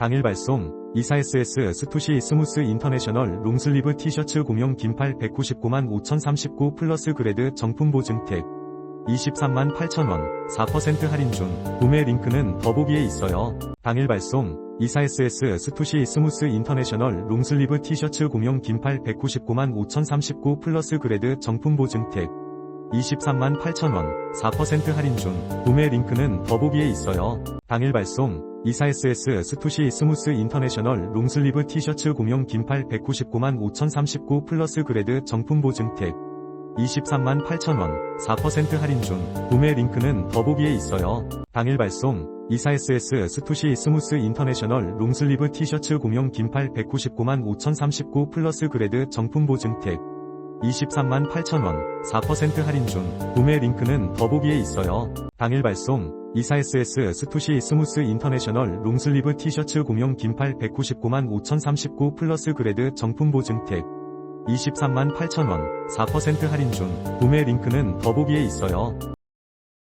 당일 발송. 24SS 스투시 스무스 인터내셔널 롱슬리브 티셔츠 공용 긴팔 199만 5039 플러스 그레드 정품 보증 탭 23만 8천원. 4% 할인 중. 구매 링크는 더보기에 있어요. 당일 발송. 24SS 스투시 스무스 인터내셔널 롱슬리브 티셔츠 공용 긴팔 199만 5039 플러스 그레드 정품 보증 탭 23만 8천원. 4% 할인 중. 구매 링크는 더보기에 있어요. 당일 발송. 24SS 스투시 스무스 인터내셔널 롱슬리브 티셔츠 공용 긴팔 199만 5039 플러스 그레드 정품 보증 탭 23만 8천원. 4% 할인 중. 구매 링크는 더보기에 있어요. 당일 발송. 24SS 스투시 스무스 인터내셔널 롱슬리브 티셔츠 공용 긴팔 199만 5039 플러스 그레드 정품 보증 탭 23만 8천원. 4% 할인 중. 구매 링크는 더보기에 있어요. 당일 발송 24SS 스투시 스무스 인터내셔널 롱슬리브 티셔츠 공용 긴팔 199만 5039 플러스 그레드 정품 보증 탭 23만 8천원 4% 할인 중 구매 링크는 더보기에 있어요.